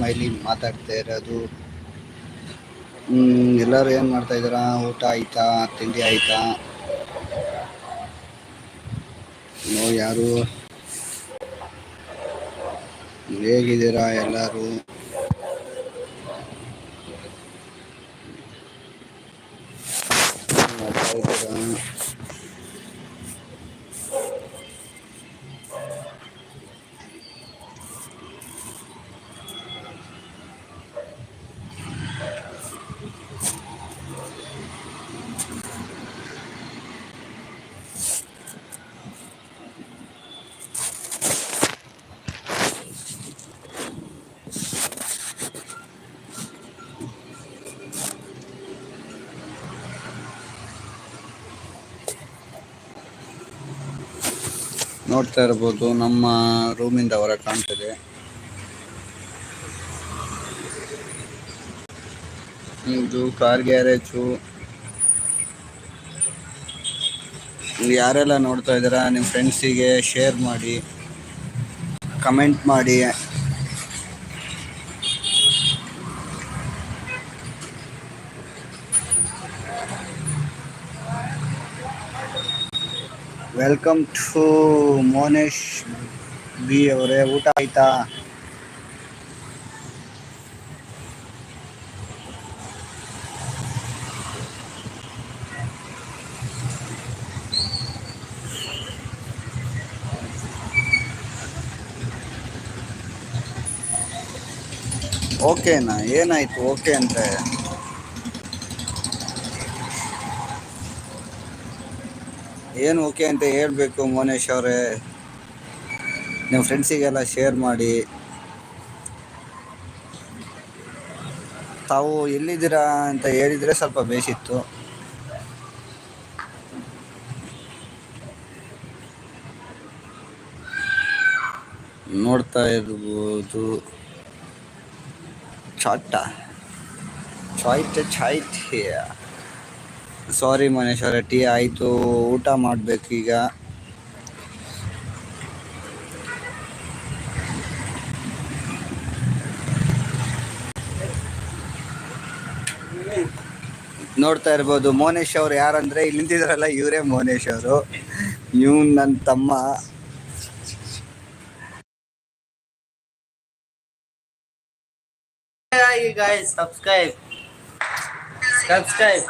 Smiley ಮಾತಾಡ್ತಾ ಇರೋದು. ಎಲ್ಲರೂ ಏನು ಮಾಡ್ತಾ ಇದ್ದೀರಾ? ಊಟ ಆಯ್ತಾ? ತಿಂಡಿ ಆಯ್ತಾ? ನೋ ಯಾರು? ಹೇಗಿದ್ದೀರಾ ಎಲ್ಲರೂ? ನೋಡ್ತಾ ಇರ್ಬೋದು, ನಮ್ಮ ರೂಮಿಂದ ಹೊರ ಕಾಣ್ತದೆ. ಇದು ಕಾರ್ ಗ್ಯಾರೇಜು. ಯಾರೆಲ್ಲ ನೋಡ್ತಾ ಇದ್ದೀರಾ, ನಿಮ್ಮ ಫ್ರೆಂಡ್ಸಿಗೆ ಶೇರ್ ಮಾಡಿ ಕಮೆಂಟ್ ಮಾಡಿ. ವೆಲ್ಕಮ್ ಟು ಮೋನೇಶ್ ಬಿ ಅವರೇ ಊಟ ಆಯ್ತಾ ಓಕೆನಾ ಏನಾಯ್ತು? ಓಕೆ ಅಂದ್ರೆ ಏನು ಓಕೆ ಅಂತ ಹೇಳಬೇಕು ಮೋನೇಶ್ ಅವರೇ. ನಿಮ್ಮ ಫ್ರೆಂಡ್ಸಿಗೆಲ್ಲ ಶೇರ್ ಮಾಡಿ. ತಾವು ಎಲ್ಲಿದ್ದೀರಾ ಅಂತ ಹೇಳಿದರೆ ಸ್ವಲ್ಪ ಬೇಸಿತ್ತು ನೋಡ್ತಾ ಇರ್ಬೋದು. ಚಾಟ ಚಾಯ್ಟ್ ಚಾಯ್ಟ್ ಸಾರಿ ಮನೇಶ್ ಅವರ, ಟೀ ಆಯಿತು, ಊಟ ಮಾಡಬೇಕು ಈಗ. ನೋಡ್ತಾ ಇರ್ಬೋದು, ಮೋನೇಶ್ ಅವ್ರು ಯಾರಂದ್ರೆ, ಇಲ್ಲಿ ನಿಂತಿದ್ರಲ್ಲ ಇವರೇ ಮೋನೇಶ್ ಅವರು. ಇವ್ ನನ್ನ ತಮ್ಮ. ಸಬ್ಸ್ಕ್ರೈಬ್ ಸಬ್ಸ್ಕ್ರೈಬ್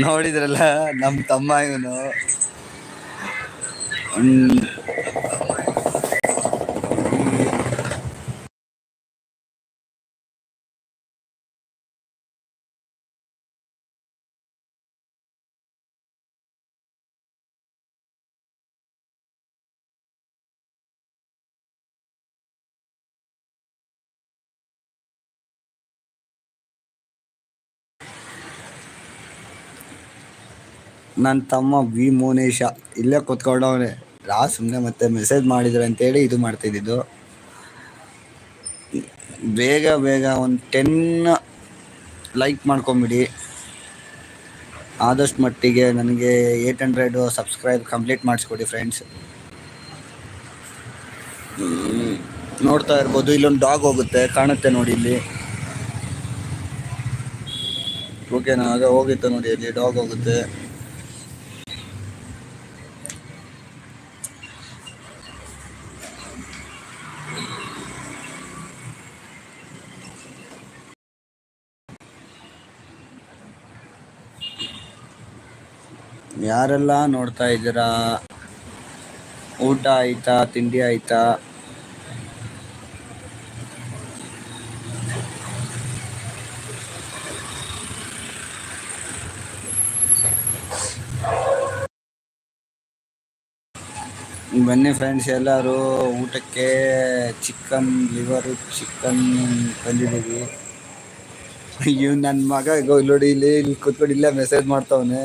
ನೋಡಿದ್ರಲ್ಲ ನಮ್ಮ ತಮ್ಮ ಇವನು. ನನ್ನ ತಮ್ಮ ವಿ ಮೋನೇಶ ಇಲ್ಲೇ ಕೂತ್ಕೊಂಡವನೆ. ರಾ ಸುಮ್ಮನೆ ಮತ್ತೆ ಮೆಸೇಜ್ ಮಾಡಿದ್ರು ಅಂತೇಳಿ ಇದು ಮಾಡ್ತಿದ್ದಿದ್ದು ಬೇಗ ಬೇಗ ಒಂದು ಟೆನ್ ಲೈಕ್ ಮಾಡ್ಕೊಂಬಿಡಿ. ಆದಷ್ಟು ಮಟ್ಟಿಗೆ ನನಗೆ ಏಯ್ಟ್ ಹಂಡ್ರೆಡು ಸಬ್ಸ್ಕ್ರೈಬ್ ಕಂಪ್ಲೀಟ್ ಮಾಡಿಸ್ಕೊಡಿ ಫ್ರೆಂಡ್ಸ್ ನೋಡ್ತಾ ಇರ್ಬೋದು, ಇಲ್ಲೊಂದು ಡಾಗ್ ಹೋಗುತ್ತೆ, ಕಾಣುತ್ತೆ ನೋಡಿ ಇಲ್ಲಿ. ಓಕೆನಾ ಆಗ ಹೋಗಿತ್ತು ನೋಡಿ ಇಲ್ಲಿ ಡಾಗ್ ಹೋಗುತ್ತೆ. ಯಾರೆಲ್ಲ ನೋಡ್ತಾ ಇದ್ದೀರಾ? ಊಟ ಆಯ್ತಾ? ತಿಂಡಿ ಆಯ್ತಾ? ಬನ್ನಿ ಫ್ರೆಂಡ್ಸ್ ಎಲ್ಲರೂ, ಊಟಕ್ಕೆ ಚಿಕನ್ ಲಿವರು ಚಿಕನ್ ತಂದಿದ್ದೀವಿ. ಇವ್ ನನ್ನ ಮಗ ನೋಡಿ ಇಲ್ಲಿ ಇಲ್ಲಿ ಕೂತ್ಕೊಂಡು ಇಲ್ಲೇ ಮೆಸೇಜ್ ಮಾಡ್ತಾವನೆ.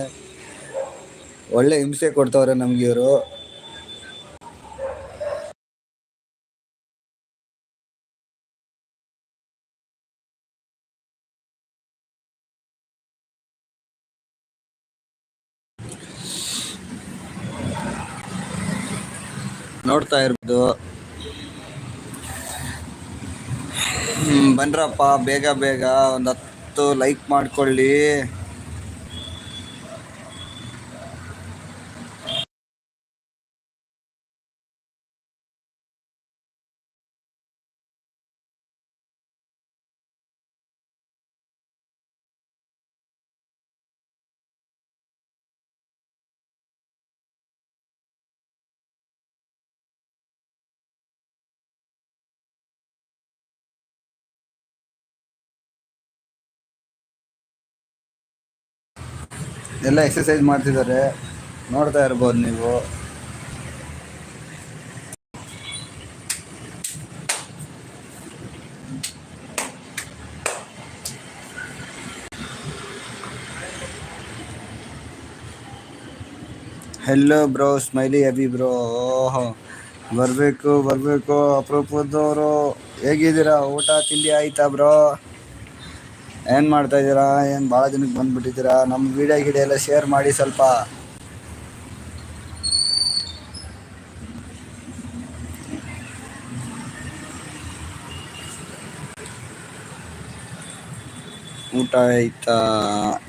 ಒಳ್ಳೆ ಹಿಂಸೆ ಕೊಡ್ತವ್ರೆ ನಮ್ಗೆ ಇವರು. ನೋಡ್ತಾ ಇರ್ಬೋದು. ಬನ್ರಪ್ಪ ಬೇಗ ಬೇಗ ಒಂದು ಹತ್ತು ಲೈಕ್ ಮಾಡ್ಕೊಳ್ಳಿ. ಎಲ್ಲ ಎಕ್ಸಸೈಸ್ ಮಾಡ್ತಿದ್ದಾರೆ ನೋಡ್ತಾ ಇರ್ಬೋದು ನೀವು. Hello bro smiley Abhi bro ಓಹೋ, ಬರಬೇಕು ಬರಬೇಕು. ಅಪರೂಪದವರು, ಹೇಗಿದ್ದೀರಾ? ಊಟ, ತಿಂಡಿ ಆಯ್ತಾ ಬ್ರೋ ಏನು ಮಾಡ್ತಾ ಇದ್ದೀರಾ? ಏನು ಭಾಳ ಜನಕ್ಕೆ ಬಂದ್ಬಿಟ್ಟಿದ್ದೀರಾ? ನಮ್ಮ ವಿಡಿಯೋ ಗಿಡಿಯೋ ಎಲ್ಲ ಶೇರ್ ಮಾಡಿ ಸ್ವಲ್ಪ. ಊಟ ಆಯ್ತಾ?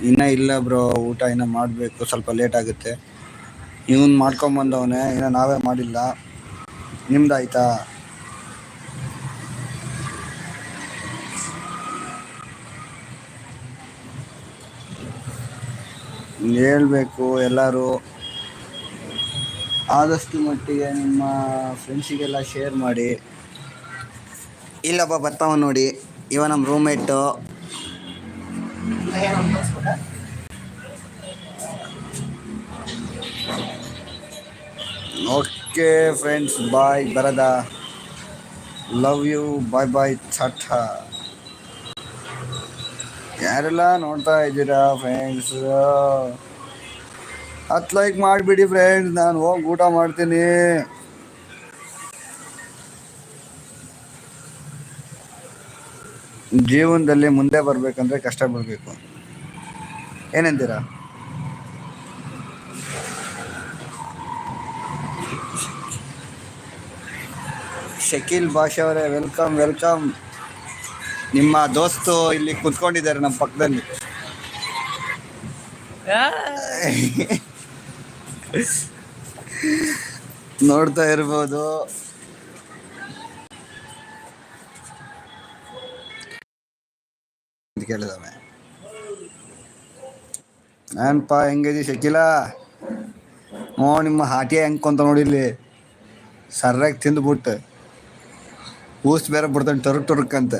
ಇನ್ನೂ ಇಲ್ಲ ಬ್ರೋ, ಊಟ ಇನ್ನೂ ಮಾಡಬೇಕು, ಸ್ವಲ್ಪ ಲೇಟ್ ಆಗುತ್ತೆ. ಇವನು ಮಾಡ್ಕೊಂಬಂದವನೇ ಇನ್ನೂ ನಾವೇ ಮಾಡಿಲ್ಲ. ನಿಮ್ದಾಯ್ತಾ? ಹೇಳ್ಬೇಕು ಎಲ್ಲರೂ. ಆದಷ್ಟು ಮಟ್ಟಿಗೆ ನಿಮ್ಮ ಫ್ರೆಂಡ್ಸಿಗೆಲ್ಲ ಶೇರ್ ಮಾಡಿ. ಇಲ್ಲಪ್ಪ ಬರ್ತಾವ ನೋಡಿ, ಇವ ನಮ್ಮ ರೂಮೇಟು ಓಕೆ ಫ್ರೆಂಡ್ಸ್ ಬಾಯ್ ಬರದ. ಲವ್ ಯು ಬಾಯ್ ಬಾಯ್ ಟಾಟ ಯಾರೆಲ್ಲ ನೋಡ್ತಾ ಇದ್ದೀರಾ ಫ್ರೆಂಡ್ಸ್ ಹತ್ ಲೈಕ್ ಮಾಡಿಬಿಡಿ ಫ್ರೆಂಡ್ಸ್ ನಾನು ಹೋಗಿ ಊಟ ಮಾಡ್ತೀನಿ. ಜೀವನದಲ್ಲಿ ಮುಂದೆ ಬರಬೇಕಂದ್ರೆ ಕಷ್ಟ ಬರಬೇಕು ಏನಂತೀರಾ? ಶಕೀಲ್ ಭಾಷಾ ಅವರೇ ವೆಲ್ಕಮ್ ವೆಲ್ಕಮ್ ನಿಮ್ಮ ದೋಸ್ತು ಇಲ್ಲಿ ಕುತ್ಕೊಂಡಿದ್ದಾರೆ ನಮ್ಮ ಪಕ್ಕದಲ್ಲಿ. ನೋಡ್ತಾ ಇರ್ಬೋದು. ಅಂತ ಕೇಳಿದವೆ. ನಾನಪ್ಪ ಹೆಂಗೈತಿ ಶಕಿಲ? ಹ್ಞೂ ನಿಮ್ಮ ಹಾಟಿ ಹೆಂಗ್ಕೊಂತ ನೋಡಿಲ್ಲಿ ಸರ್ರಾಗಿ ತಿಂದ್ಬಿಟ್ಟು. ಊಸ್ ಬೇರೆ ಬಿಡ್ತಾನೆ ಟೊರಕ್ ಟೊರಕ್ ಅಂತ.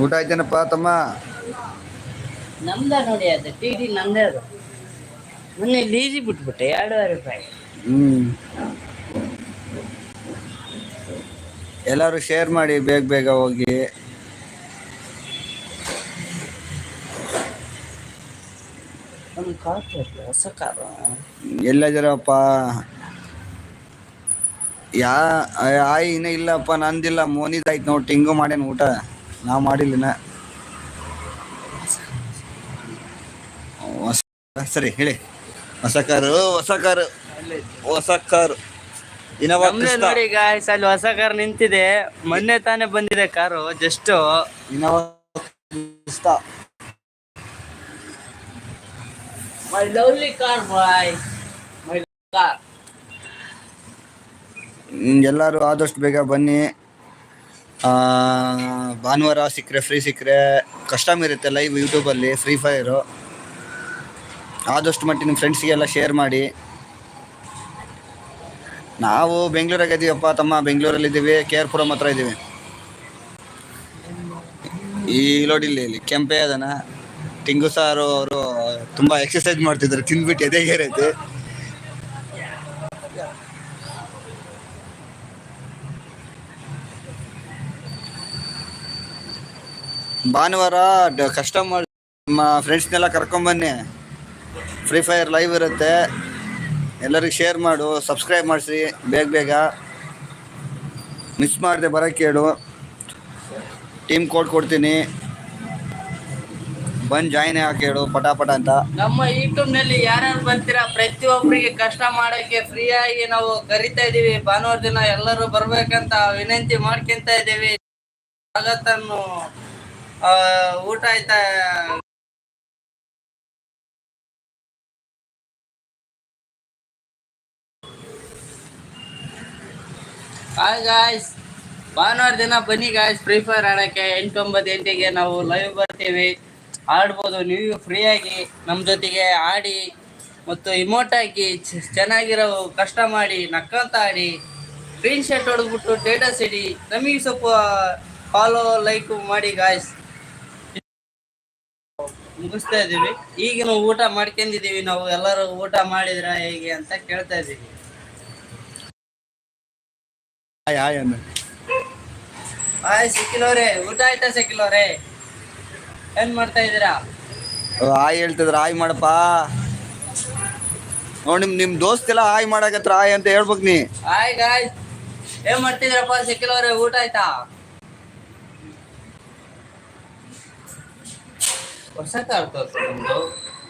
ಊಟ ಆಯ್ತೇನಪ್ಪ ತಮ್ಮ? ನಮ್ದ ನೋಡಿ ಅದು ಟಿ ಡಿ ನಮ್ದೇ ಅದು. ಮೊನ್ನೆ ಲೀಸಿ ಬಿಟ್ಬಿಟ್ಟೆ ಎರಡೂವರೆ ರೂಪಾಯಿ. ಹ್ಮ್. ಎಲ್ಲರೂ ಶೇರ್ ಮಾಡಿ ಬೇಗ ಬೇಗ ಹೋಗಿ. ಒಂದು ಕಾರ್ ಹೊಸ ಕಾರು ಎಲ್ಲದಿರಪ್ಪ ಯಾ ಆಯ್ ಇನ್ನೂ ಇಲ್ಲಪ್ಪ ನಂದಿಲ್ಲ ಮೋನಿದಾಯ್ತು ನೋಡಿ ಟಿಂಗು ಮಾಡ್ಯಾನ ಊಟ. ನಾವು ಮಾಡಿಲ್ಲ ಹೊಸ ಸರಿ ಹೇಳಿ. ಹೊಸ ಕಾರು ಹೊಸ ಕಾರು. ಹೊಸ ಕಾರು. ಇನೋವಾ ನಮ್ದೇ ಕ್ರಿಸ್ಟಾ. ನೋಡಿ ಗಾಯ್ಸ್ ಅಲ್ಲಿ ಹೊಸ ಕಾರ್ ನಿಂತಿದೆ. ಮೊನ್ನೆ ತಾನೇ ಬಂದಿದೆ car just Innova Crysta. My lovely car boy my car hmm, ಎಲ್ಲರೂ ಆದಷ್ಟು ಬೇಗ ಬನ್ನಿ. ಭಾನುವಾರ ಸಿಕ್ಕರೆ ಫ್ರೀ ಸಿಕ್ಕರೆ, ಕಸ್ಟಮ್ ಇರುತ್ತೆ ಲೈವ್ ಯೂಟ್ಯೂಬಲ್ಲಿ ಫ್ರೀ ಫೈರು ಆದಷ್ಟು ಮಟ್ಟಿಗೆ ನಿಮ್ಮ ಫ್ರೆಂಡ್ಸಿಗೆಲ್ಲ ಶೇರ್ ಮಾಡಿ. ನಾವು ಬೆಂಗಳೂರಾಗ ಇದ್ದೀವಪ್ಪ ತಮ್ಮ ಬೆಂಗಳೂರಲ್ಲಿ ಇದ್ದೀವಿ ಕೆ ಆರ್ ಪುರಂ ಹತ್ರ ಇದ್ದೀವಿ ಈ ಲೋಡಿಲ್ಲಿ ಇಲ್ಲಿ ಕೆಂಪೆ ಅದನ. ಟಿಂಗು ಸಾರು ಅವರು ತುಂಬ ಎಕ್ಸಸೈಸ್ ಮಾಡ್ತಿದ್ದಾರೆ, ತಿಂದ್ಬಿಟ್ಟು ಎದೆಗೇರೈತೆ ಭಾನುವಾರ ಕಸ್ಟಮರ್ ನಮ್ಮ ಫ್ರೆಂಡ್ಸ್ನೆಲ್ಲ ಕರ್ಕೊಂಬನ್ನಿ. ಫ್ರೀ ಫೈರ್ ಲೈವ್ ಇರುತ್ತೆ. ಎಲ್ಲರಿಗೂ ಶೇರ್ ಮಾಡು ಸಬ್ಸ್ಕ್ರೈಬ್ ಮಾಡಿಸಿ, ಬೇಗ ಬೇಗ. ಮಿಸ್ ಮಾಡದೆ ಬರೋಕ್ಕೆ ಹೇಳು ಟೀಮ್ ಕೋಡ್ ಕೊಡ್ತೀನಿ. ಬಂದು ಜಾಯಿನ್ ಹಾಕಿ ಹೇಳು ಪಟ ಪಟ ಅಂತ. ನಮ್ಮ ಯೂಟ್ಯೂಬ್ನಲ್ಲಿ ಯಾರ್ಯಾರು ಬರ್ತೀರಾ ಪ್ರತಿಯೊಬ್ಬರಿಗೆ ಕಷ್ಟ ಮಾಡೋಕ್ಕೆ ಫ್ರೀಯಾಗಿ ನಾವು ಕರಿತಾ ಇದ್ದೀವಿ ಭಾನುವಾರ ದಿನ ಎಲ್ಲರೂ ಬರಬೇಕಂತ ವಿನಂತಿ ಮಾಡ್ಕೊಂತ ಇದ್ದೀವಿ ಸ್ವಾಗತನ್ನು ಊಟ ಆಯ್ತಾ? ಹಾಯ್ ಗಾಯ್ಸ್ ಭಾನುವಾರ ದಿನ ಬನ್ನಿ ಗಾಯ್ಸ್ ಫ್ರೀ ಫೈರ್ ಆಡಕ್ಕೆ ಎಂಟೊಂಬತ್ತು ಗಂಟೆಗೆ ನಾವು ಲೈವ್ ಬರ್ತೀವಿ. ಆಡ್ಬೋದು. ನೀವು ಫ್ರೀಯಾಗಿ ನಮ್ಮ ಜೊತೆಗೆ ಆಡಿ ಮತ್ತು ಇಮೋಟ್ ಹಾಕಿ ಚೆನ್ನಾಗಿರೋ ಕಷ್ಟ ಮಾಡಿ, ನಕ್ಕಂತ ಆಡಿ ಸ್ಕ್ರೀನ್ ಶಾಟ್ ಹೊಡೆದ್ಬಿಟ್ಟು ಸ್ಟೇಟಸ್ ಇಡಿ. ನಮಗೆ ಸ್ವಲ್ಪ ಫಾಲೋ ಲೈಕ್ ಮಾಡಿ ಗಾಯ್ಸ್ ಮುಗಿಸ್ತಾ ಇದೀವಿ ಈಗ ನಾವು ಊಟ ಮಾಡ್ಕೊಂಡಿದೀವಿ ನಾವು ಎಲ್ಲರೂ ಊಟ ಮಾಡಿದ್ರ ಹೇಗೆ ಅಂತ ಕೇಳ್ತಾ ಇದೀವಿ ಹಾಯ್ ಸಿಕ್ಕಿಲವ್ರೆ ಊಟ ಆಯ್ತಾ ಸಿಕ್ಕಿಲವ್ರೆ ಏನ್ ಮಾಡ್ತಾ ಇದೀರಾ ಹಾಯ್ ಹೇಳ್ತಿದ್ರ. ಹಾಯ್ ಮಾಡಪ್ಪ. ನೋಡಿ ನಿಮ್ ನಿಮ್ ದೋಸ್ತೆಲ್ಲ ಹಾಯ್ ಮಾಡಕತ್ರ ಹಾಯ್ ಅಂತ ಹೇಳ್ಬೇಕು ನೀ. ಹಾಯ್ ಗಾಯ್ ಏನ್ ಮಾಡ್ತಿದ್ರಪ್ಪ ಸಿಕ್ಕಿಲವ್ರೆ ಊಟ ಆಯ್ತಾ? ಹೊಸ ಕಾರ್ ತೋರ್ಸು ನಮ್ದು.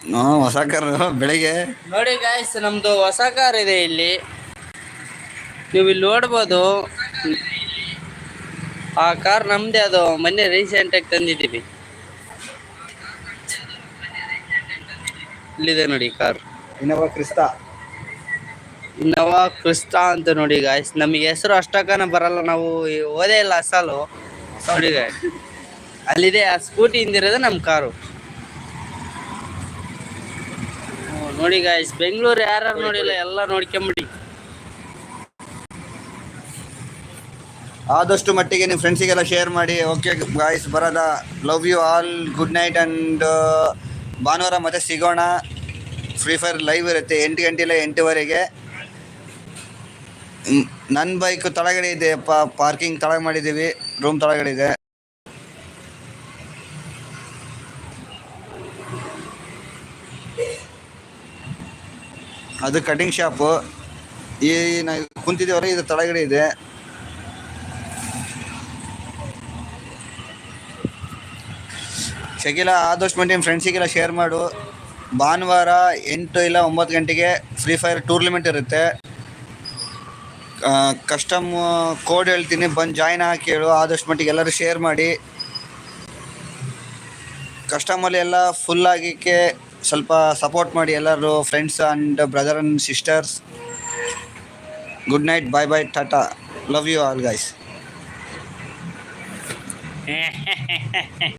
ಹ್ಞೂ ಹೊಸ ಕಾರ್ ಬೆಳಿಗ್ಗೆ. ನೋಡಿ ಗಾಯ್ಸ್ ನಮ್ದು ಹೊಸ ಕಾರ್ ಇದೆ ಇಲ್ಲಿ. ನೀವು ಇಲ್ಲಿ ನೋಡ್ಬೋದು. ಆ ಕಾರ್ ನಮ್ದೇ ಅದು ಮೊನ್ನೆ ರೀಸೆಂಟ್ ಆಗಿ ತಂದಿದ್ದೀವಿ. ಇಲ್ಲಿದೆ ನೋಡಿ ಕಾರ್. ಇನ್ನೊಬ್ಬ ಕ್ರಿಸ್ತ. ಇನ್ನೋವಾ ಕ್ರಿಸ್ತಾ ಅಂತ ನೋಡಿ ಗಾಯ್ಸ್ ನಮಗೆ ಹೆಸರು ಅಷ್ಟಕ್ಕನ ಬರಲ್ಲ ನಾವು ಓದೇ ಇಲ್ಲ ಅಸಲು. ನೋಡಿ ಗಾಯ್ಸ್ ಅಲ್ಲಿದೆ ಆ ಸ್ಕೂಟಿ ಹಿಂದಿರೋದು ನಮ್ಮ ಕಾರು ಹ್ಮ್, ನೋಡಿ ಗಾಯ್ಸ್ ಬೆಂಗಳೂರು ಯಾರು ನೋಡಿಲ್ಲ ಎಲ್ಲ ನೋಡ್ಕೊಂಬಿಡಿ. ಆದಷ್ಟು ಮಟ್ಟಿಗೆ ನಿಮ್ಮ ಫ್ರೆಂಡ್ಸಿಗೆಲ್ಲ ಶೇರ್ ಮಾಡಿ. ಓಕೆ ಗಾಯ್ಸ್ ಬರೋದ love you all good night and ಭಾನುವಾರ ಮತ್ತೆ ಸಿಗೋಣ. ಫ್ರೀ ಫೈರ್ ಲೈವ್ ಇರುತ್ತೆ ಎಂಟು ಗಂಟೆಲ್ಲ ಎಂಟುವರೆಗೆ. ನನ್ನ ಬೈಕ್ ತಳಗಡೆ ಇದೆ ಪಾರ್ಕಿಂಗ್ ತಳಗೆ ಮಾಡಿದ್ದೀವಿ ರೂಮ್ ತಳಗಡೆ ಇದೆ. ಅದು ಕಟಿಂಗ್ ಶಾಪು. ಈ ನಾವು ಇದು ತಳಗಡೆ ಇದೆ. ಶಕಿಲ, ಆದಷ್ಟು ಮಟ್ಟಿಗೆ ಫ್ರೆಂಡ್ಸಿಗೆಲ್ಲ ಶೇರ್ ಮಾಡು. ಭಾನುವಾರ ಎಂಟು ಇಲ್ಲ ಒಂಬತ್ತು ಗಂಟೆಗೆ ಫ್ರೀ ಫೈರ್ ಟೂರ್ನಮೆಂಟ್ ಇರುತ್ತೆ. ಕಸ್ಟಮ್ ಕೋಡ್ ಹೇಳ್ತೀನಿ, ಬಂದು ಜಾಯ್ನ್ ಹಾಕಿ ಹೇಳು ಆದಷ್ಟು ಮಟ್ಟಿಗೆ ಎಲ್ಲರೂ ಶೇರ್ ಮಾಡಿ. ಕಸ್ಟಮಲ್ಲಿ ಎಲ್ಲ ಫುಲ್ ಆಗಿಕ್ಕೆ ಸ್ವಲ್ಪ ಸಪೋರ್ಟ್ ಮಾಡಿ ಎಲ್ಲರೂ friends and brother and sisters good night bye bye tata love you all guys